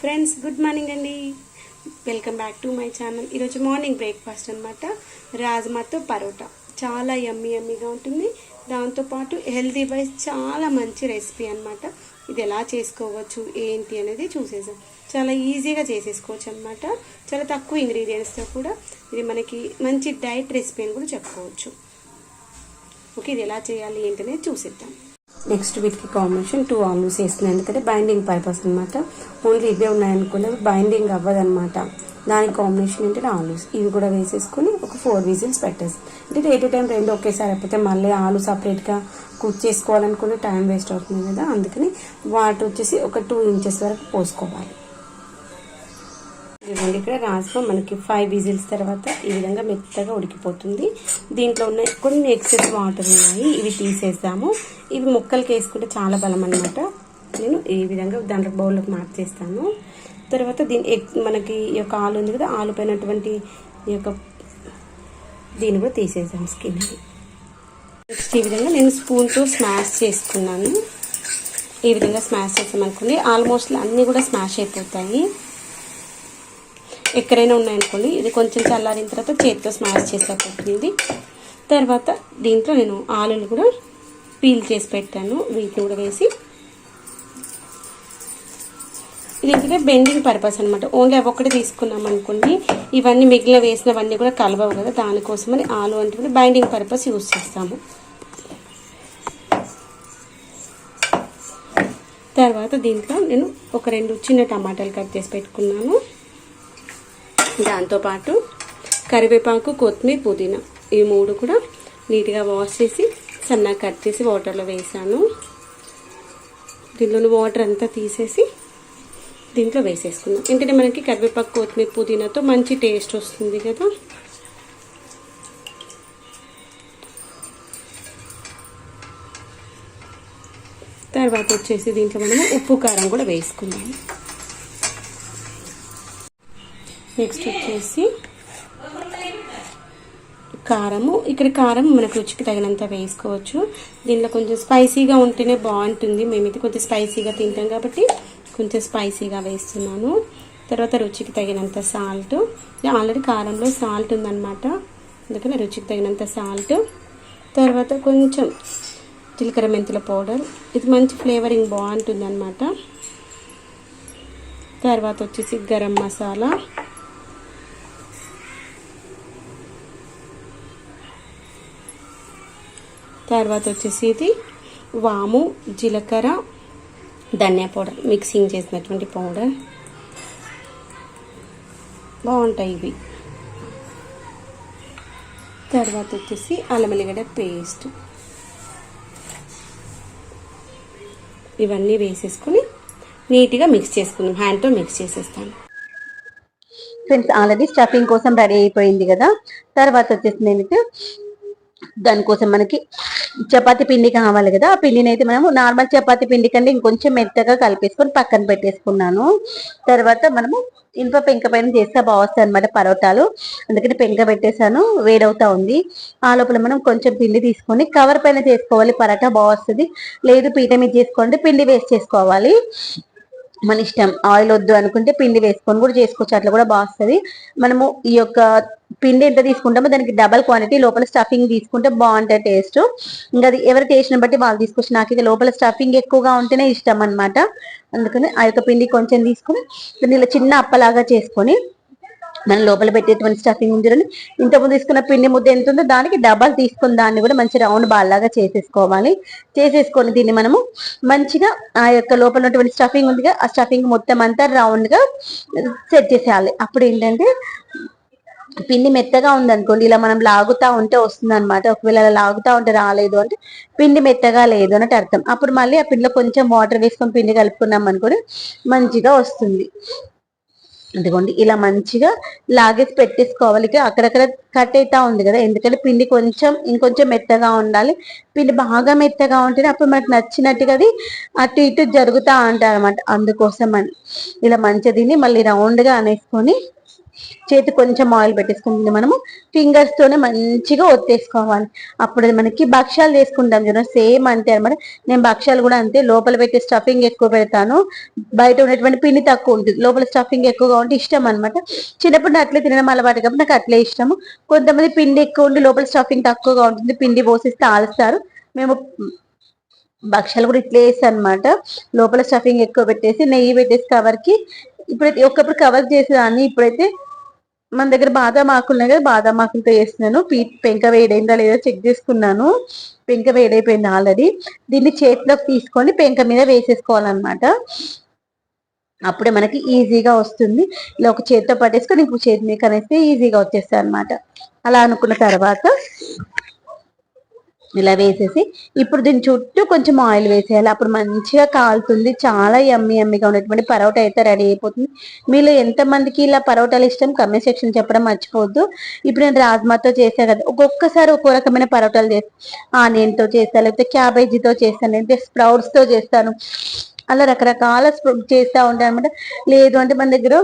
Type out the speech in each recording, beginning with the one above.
Friends good morning అండి. Welcome back to my channel ఈరోజు morning breakfast అనమాట రాజ్మాతో పరోటా. చాలా యమ్మీ యమ్మీగా ఉంటుంది. దాంతోపాటు హెల్తీ వైజ్ చాలా మంచి రెసిపీ అనమాట ఇది ఎలా చేసుకోవచ్చు ఏంటి అనేది చూసేసాం చాలా ఈజీగా చేసేసుకోవచ్చు అనమాట చాలా తక్కువ ఇంగ్రీడియంట్స్తో కూడా ఇది మనకి మంచి డైట్ రెసిపీ అని కూడా చెప్పుకోవచ్చు. ఓకే ఇది ఎలా చేయాలి ఏంటనేది చూసేద్దాం. నెక్స్ట్ వీటికి కాంబినేషన్ టూ ఆలూస్ వేస్తున్నాయి. ఎందుకంటే బైండింగ్ పర్పస్ అనమాట ఓన్లీ ఇవే ఉన్నాయనుకున్నవి బైండింగ్ అవ్వదనమాట దానికి కాంబినేషన్ ఏంటంటే ఆలూస్. ఇవి కూడా వేసేసుకుని ఒక ఫోర్ విజిల్స్ పెట్టేసి. అంటే డే టు టైం రెండు ఒకేసారి అయిపోతే మళ్ళీ ఆలు సపరేట్గా కుక్ చేసుకోవాలనుకుని టైం వేస్ట్ అవుతుంది కదా. అందుకని వాటర్ వచ్చేసి ఒక టూ ఇంచెస్ వరకు పోసుకోవాలి. ఇదిగోండి ఇక్కడ రాజ్మా మనకి ఫైవ్ విజిల్స్ తర్వాత ఈ విధంగా మెత్తగా ఉడికిపోతుంది. దీంట్లో ఉన్న కొన్ని ఎక్సెస్ వాటర్ ఉన్నాయి ఇవి తీసేద్దాము. ఇవి ముక్కలకి వేసుకుంటే చాలా బలం అనమాట నేను ఈ విధంగా దాంట్లో బౌల్లోకి మార్చేస్తాను. తర్వాత దీని మనకి ఈ యొక్క ఆలు ఉంది కదా ఆలు పైనటువంటి ఈ యొక్క దీన్ని కూడా తీసేద్దాం స్కిన్ నెక్స్ట్ ఈ విధంగా నేను స్పూన్తో స్మాష్ చేసుకున్నాను ఈ విధంగా స్మాష్ చేసామనుకోండి ఆల్మోస్ట్ అన్నీ కూడా స్మాష్ అయిపోతాయి. ఎక్కడైనా ఉన్నాయనుకోండి ఇది కొంచెం చల్లారిన తర్వాత చేతితో స్మాష్ చేసేపోతుంది తర్వాత దీంట్లో నేను ఆలులు కూడా పీల్ చేసి పెట్టాను వీటిని కూడా వేసి. ఇది ఏంటంటే బెండింగ్ పర్పస్ అనమాట ఓన్లీ అవి ఒక్కటి తీసుకున్నాం అనుకోండి ఇవన్నీ మిగిలిన వేసినవన్నీ కూడా కలవవు కదా దానికోసమని ఆలు అంటే కూడా బైండింగ్ పర్పస్ యూస్ చేస్తాము. తర్వాత దీంట్లో నేను ఒక రెండు చిన్న టమాటాలు కట్ చేసి పెట్టుకున్నాను. దాంతోపాటు కరివేపాకు కొత్తిమీర పుదీనా. ఈ మూడు కూడా నీట్గా వాష్ చేసి సన్నగా కట్ చేసి వాటర్లో వేసాను. దీనిలోని వాటర్ అంతా తీసేసి దీంట్లో వేసేసుకున్నాం ఏంటంటే మనకి కరివేపాకు కొత్తిమీర పుదీనాతో మంచి టేస్ట్ వస్తుంది కదా. తర్వాత వచ్చేసి దీంట్లో మనము ఉప్పు కారం కూడా వేసుకుందాం. నెక్స్ట్ వచ్చేసి కారము. ఇక్కడ కారం మనకు రుచికి తగినంత వేసుకోవచ్చు. దీనిలో కొంచెం స్పైసీగా ఉంటేనే బాగుంటుంది. మేమైతే కొంచెం స్పైసీగా తింటాం కాబట్టి కొంచెం స్పైసీగా వేస్తున్నాను. తర్వాత రుచికి తగినంత సాల్ట్. ఆల్రెడీ కారంలో సాల్ట్ ఉందన్నమాట. అందుకని రుచికి తగినంత సాల్ట్. తర్వాత కొంచెం జీలకర్ర మెంతుల పౌడర్. ఇది మంచి ఫ్లేవరింగ్ బాగుంటుంది అనమాట తర్వాత వచ్చేసి గరం మసాలా. తర్వాత వచ్చేసి ఇది వాము జీలకర్ర ధనియా పౌడర్ మిక్సింగ్ చేసినటువంటి పౌడర్. బాగుంటాయి ఇవి. తర్వాత వచ్చేసి అల్లమల్లిగడ్డ పేస్ట్. ఇవన్నీ వేసేసుకుని నీట్గా మిక్స్ చేసుకుందాం. హ్యాండ్తో మిక్స్ చేసేస్తాను. ఫ్రెండ్స్ ఆల్రెడీ స్టఫింగ్ కోసం రెడీ అయిపోయింది కదా. తర్వాత వచ్చేసి నేను దానికోసం మనకి చపాతి పిండి కావాలి కదా ఆ పిండిని అయితే మనము నార్మల్ చపాతి పిండి కంటే ఇంకొంచెం మెత్తగా కలిపేసుకొని పక్కన పెట్టేసుకున్నాను. తర్వాత మనము ఇనుప పెంక పైన చేస్తే బాగుస్తాయి అనమాట పరోటాలు. అందుకని పెంక పెట్టేశాను వేడవుతా ఉంది. ఆ లోపల మనం కొంచెం పిండి తీసుకొని కవర్ పైన చేసుకోవాలి పరోటా బాగుస్తుంది. లేదు పీట మీద చేసుకోండి పిండి వేస్ట్ చేసుకోవాలి. మన ఇష్టం ఆయిల్ వద్దు అనుకుంటే పిండి వేసుకొని కూడా చేసుకోవచ్చు. అట్లా కూడా బాగుస్తుంది మనము ఈ యొక్క పిండి ఎంత తీసుకుంటామో దానికి డబల్ క్వాంటిటీ లోపల స్టఫింగ్ తీసుకుంటే బాగుంటుంది టేస్ట్ ఇంకా అది ఎవరి టేస్ట్ని బట్టి వాళ్ళు తీసుకొచ్చి నాకు ఇది లోపల స్టఫింగ్ ఎక్కువగా ఉంటేనే ఇష్టం అనమాట అందుకని ఆ యొక్క పిండి కొంచెం తీసుకొని దాన్ని ఇలా చిన్న అప్పలాగా చేసుకొని మనం లోపల పెట్టేటువంటి స్టఫింగ్ ఉంది చూడండి. ఇంతకుముందు తీసుకున్న పిండి ముద్ద ఎంత ఉందో దానికి డబల్ తీసుకున్న దాన్ని కూడా మంచి రౌండ్ బాల్ లాగా చేసేసుకోవాలి. చేసేసుకొని దీన్ని మనము మంచిగా ఆ యొక్క లోపల ఉన్నటువంటి స్టఫింగ్ ఉందిగా ఆ స్టఫింగ్ మొత్తం అంతా రౌండ్గా సెట్ చేసేయాలి. అప్పుడు ఏంటంటే పిండి మెత్తగా ఉందనుకోండి ఇలా మనం లాగుతా ఉంటే వస్తుంది అనమాట ఒకవేళ అలా లాగుతా ఉంటే రాలేదు అంటే పిండి మెత్తగా లేదు అన్నట్టు అర్థం. అప్పుడు మళ్ళీ ఆ పిండిలో కొంచెం వాటర్ వేసుకొని పిండి కలుపుకున్నాం అనుకోని మంచిగా వస్తుంది. అందుకోండి ఇలా మంచిగా లాగేసి పెట్టేసుకోవాలి. అక్కడక్కడ కట్ అవుతా ఉంది కదా ఎందుకంటే పిండి కొంచెం ఇంకొంచెం మెత్తగా ఉండాలి. పిండి బాగా మెత్తగా ఉంటేనే అప్పుడు మనకు నచ్చినట్టుగా అది అటు ఇటు జరుగుతూ ఉంటాయి అనమాట అందుకోసం అని ఇలా మంచిగా దీన్ని మళ్ళీ రౌండ్గా అనేసుకొని చేతి కొంచెం ఆయిల్ పెట్టేసుకుంటుంది మనము. ఫింగర్స్ తోనే మంచిగా ఒత్తేసుకోవాలి. అప్పుడు మనకి భక్ష్యాలు చేసుకుంటాం చూడండి సేమ్ అంతే అనమాట నేను భక్ష్యాలు కూడా అంతే లోపల పెట్టే స్టఫింగ్ ఎక్కువ పెడతాను. బయట ఉన్నటువంటి పిండి తక్కువ ఉంటుంది. లోపల స్టఫింగ్ ఎక్కువగా ఉంటే ఇష్టం అనమాట చిన్నప్పుడు అట్లే తినడం అలవాటు కాబట్టి నాకు అట్లే ఇష్టము. కొంతమంది పిండి ఎక్కువ ఉండి లోపల స్టఫింగ్ తక్కువగా ఉంటుంది పిండి పోసిస్తే ఆలుస్తారు. మేము భక్షాలు కూడా ఇట్లా వేసి అనమాట లోపల స్టఫింగ్ ఎక్కువ పెట్టేసి నెయ్యి పెట్టేసి కవర్కి. ఇప్పుడైతే ఒకప్పుడు కవర్ చేసేదాన్ని ఇప్పుడైతే మన దగ్గర బాదం ఆకులు ఉన్నాయి కదా బాదం ఆకులతో వేస్తున్నాను పీ పెంక వేడైందా లేదా చెక్ చేసుకున్నాను. పెంక వేడైపోయింది ఆల్రెడీ దీన్ని చేతిలోకి తీసుకొని పెంక మీద వేసేసుకోవాలన్నమాట. అప్పుడే మనకి ఈజీగా వస్తుంది. ఇలా ఒక చేతితో పట్టేసుకొని ఇంకో చేతి మీద కనేస్తే ఈజీగా వచ్చేస్తాయి అనమాట అలా అనుకున్న తర్వాత ఇలా వేసేసి ఇప్పుడు దీని చుట్టూ కొంచెం ఆయిల్ వేసేయాలి. అప్పుడు మంచిగా కాలుతుంది. చాలా ఎమ్మి ఎమ్మిగా ఉన్నటువంటి పరోటా అయితే రెడీ అయిపోతుంది. మీలో ఎంతమందికి ఇలా పరోటాలు ఇష్టం? కమెంట్ సెక్షన్ చెప్పడం మర్చిపోవద్దు. ఇప్పుడు నేను రాజ్మాతో చేసా కదా ఒక్కొక్కసారి ఒక్కో రకమైన పరోటాలు చేస్తాను ఆనియన్తో చేస్తాను లేకపోతే క్యాబేజీతో చేస్తాను లేకపోతే స్ప్రౌట్స్తో చేస్తాను. అలా రకరకాల చేస్తూ ఉంటాను అనమాట లేదు అంటే మన దగ్గర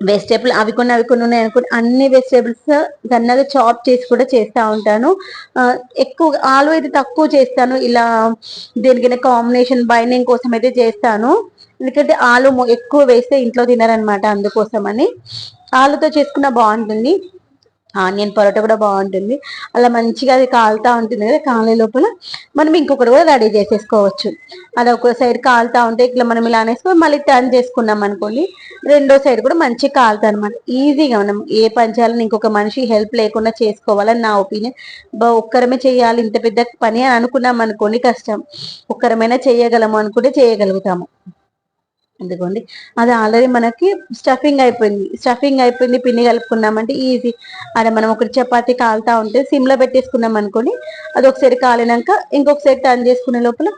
వెజిటేబుల్ అవి కొన్ని అవి కొన్ని ఉన్నాయి అనుకుని అన్ని వెజిటేబుల్స్ సన్నగా చాప్ చేసి కూడా చేస్తూ ఉంటాను. ఎక్కువ ఆలు అయితే తక్కువ చేస్తాను. ఇలా దేనికైనా కాంబినేషన్ బైండింగ్ కోసం అయితే చేస్తాను. ఎందుకంటే ఆలు ఎక్కువ వేస్తే ఇంట్లో తినరనమాట అందుకోసం అని ఆలుతో చేసుకున్న బాగుంటుంది. ఆనియన్ పరోటా కూడా బాగుంటుంది. అలా మంచిగా అది కాలుతా ఉంటుంది కదా కాలే లోపల. మనం ఇంకొకటి కూడా రెడీ చేసేసుకోవచ్చు. అది ఒక సైడ్ కాలుతా ఉంటే ఇట్లా మనం ఇలా అనేసుకొని మళ్ళీ టర్న్ చేసుకున్నాం అనుకోండి రెండో సైడ్ కూడా మంచిగా కాలుతా అనమాట ఈజీగా మనం ఏ పని చేయాలని ఇంకొక మనిషి హెల్ప్ లేకుండా చేసుకోవాలని నా ఒపీనియన్ ఒక్కరమే చేయాలి ఇంత పెద్ద పని అని అనుకున్నాం అనుకోండి కష్టం. ఒక్కరమైనా చేయగలము అనుకుంటే చేయగలుగుతాము. ఎందుకోండి? అది ఆల్రెడీ మనకి స్టఫింగ్ అయిపోయింది. స్టఫింగ్ అయిపోయింది పిండి కలుపుకున్నామంటే ఈజీ అదే మనం ఒకటి చపాతీ కాలుతా ఉంటే సిమ్లో పెట్టేసుకున్నాం అనుకోండి అది ఒకసారి కాలినాక ఇంకొకసారి టర్న్ చేసుకునే లోపల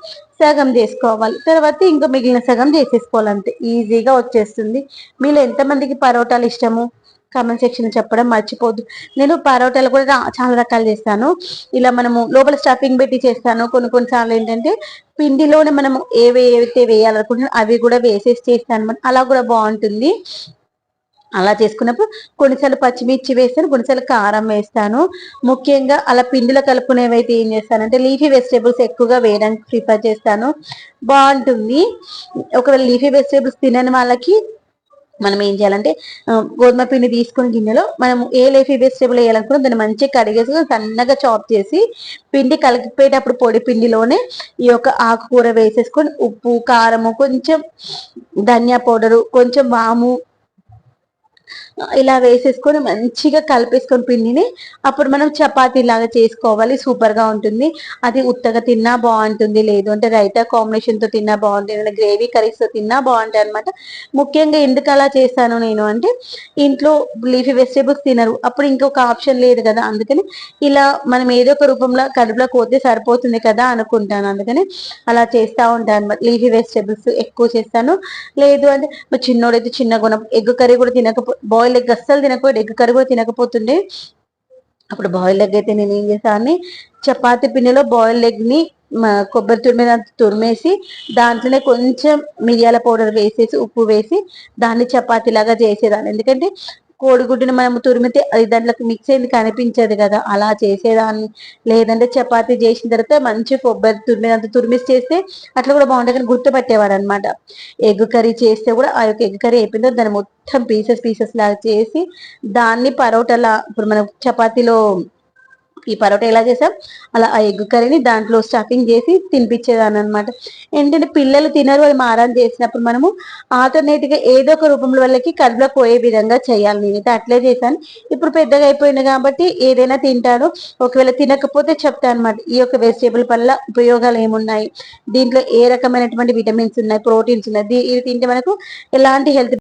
సగం చేసుకోవాలి. తర్వాత ఇంకో మిగిలిన సగం చేసేసుకోవాలంటే ఈజీగా వచ్చేస్తుంది. మీలో ఎంతమందికి పరోటాలు ఇష్టము? కామెంట్ సెక్షన్ చెప్పడం మర్చిపోద్దు. నేను పరోటాలు కూడా చాలా రకాలు చేస్తాను. ఇలా మనము లోపల స్టఫింగ్ పెట్టి చేస్తాను. కొన్ని కొన్నిసార్లు ఏంటంటే పిండిలోనే మనము ఏవి ఏవైతే వేయాలనుకుంటున్నా అవి కూడా వేసేసి చేస్తాను అలా కూడా బాగుంటుంది. అలా చేసుకున్నప్పుడు కొన్నిసార్లు పచ్చిమిర్చి వేస్తాను కొన్నిసార్లు కారం వేస్తాను. ముఖ్యంగా అలా పిండిలో కలుపుకునేవైతే ఏం చేస్తానంటే లీఫీ వెజిటేబుల్స్ ఎక్కువగా వేయడానికి ప్రిఫర్ చేస్తాను. బాగుంటుంది. ఒకవేళ లీఫీ వెజిటేబుల్స్ తినని వాళ్ళకి మనం ఏం చేయాలంటే గోధుమ పిండి తీసుకుని గిన్నెలో మనం ఏ లేఫీ వెజిటేబుల్ వేయాలనుకున్నా దాన్ని మంచిగా కడిగేసి సన్నగా చాప్ చేసి పిండి కలిపిపోయేటప్పుడు పొడి పిండిలోనే ఈ యొక్క ఆకుకూర వేసేసుకొని ఉప్పు కారము కొంచెం ధనియా పౌడరు కొంచెం వాము ఇలా వేసేసుకొని మంచిగా కలిపేసుకొని పిండిని అప్పుడు మనం చపాతీ లాగా చేసుకోవాలి సూపర్గా ఉంటుంది. అది ఉత్తగా తిన్నా బాగుంటుంది లేదు అంటే రైతా కాంబినేషన్తో తిన్నా బాగుంటుంది గ్రేవీ కర్రీస్తో తిన్నా బాగుంటాయి అనమాట ముఖ్యంగా ఎందుకు అలా చేస్తాను నేను అంటే ఇంట్లో లీఫీ వెజిటేబుల్స్ తినరు. అప్పుడు ఇంకొక ఆప్షన్ లేదు కదా అందుకని ఇలా మనం ఏదో ఒక రూపంలో కడుపులో కోతే సరిపోతుంది కదా అనుకుంటాను. అందుకని అలా చేస్తూ ఉంటాను అనమాట లీఫీ వెజిటేబుల్స్ ఎక్కువ చేస్తాను. లేదు అంటే మా చిన్నోడైతే చిన్న గుణం ఎగ్ కర్రీ కూడా తినకపో బాయిల్ ఎగ్ అస్సలు తినకపోతే ఎగ్ కర్రీ కూడా తినకపోతుండే. అప్పుడు బాయిల్ ఎగ్ అయితే నేను ఏం చేశాను చపాతి పిండిలో బాయిల్ ఎగ్ని కొబ్బరి తురిమి తురిమేసి దాంట్లోనే కొంచెం మిరియాల పౌడర్ వేసేసి ఉప్పు వేసి దాన్ని చపాతీలాగా చేసేదాన్ని. ఎందుకంటే కోడిగుడ్డుని మనం తురిమితే అది దాంట్లోకి మిక్స్ అయింది కనిపించదు కదా. అలా చేసేదాన్ని. లేదంటే చపాతీ చేసిన తర్వాత మంచి కొబ్బరి తురిమినంత తురిమిసి చేస్తే అట్లా కూడా బాగుంటుంది కానీ గుర్తుపట్టేవాడు అనమాట ఎగ్ కర్రీ చేస్తే కూడా ఆ యొక్క ఎగ్ కర్రీ అయిపోయిందో దాన్ని మొత్తం పీసెస్ పీసెస్ లాగా చేసి దాన్ని పరోటాలా ఇప్పుడు మనం చపాతీలో ఈ పరోటా ఎలా చేసాం? అలా ఆ ఎగ్ కర్రీని దాంట్లో స్టఫింగ్ చేసి తినిపించేదాన్ని అనమాట ఏంటంటే పిల్లలు తినరు అది మారాన్ చేసినప్పుడు మనము ఆల్టర్నేట్గా ఏదో ఒక రూపంలో వాళ్ళకి కడుపులో పోయే విధంగా చేయాలి. నేనైతే అట్లే చేశాను. ఇప్పుడు పెద్దగా అయిపోయింది కాబట్టి ఏదైనా తింటాను. ఒకవేళ తినకపోతే చెప్తాను అనమాట ఈ యొక్క వెజిటేబుల్ వల్ల ఉపయోగాలు ఏమున్నాయి? దీంట్లో ఏ రకమైనటువంటి విటమిన్స్ ఉన్నాయి? ప్రోటీన్స్ ఉన్నాయి? ఇది తింటే మనకు ఎలాంటి హెల్త్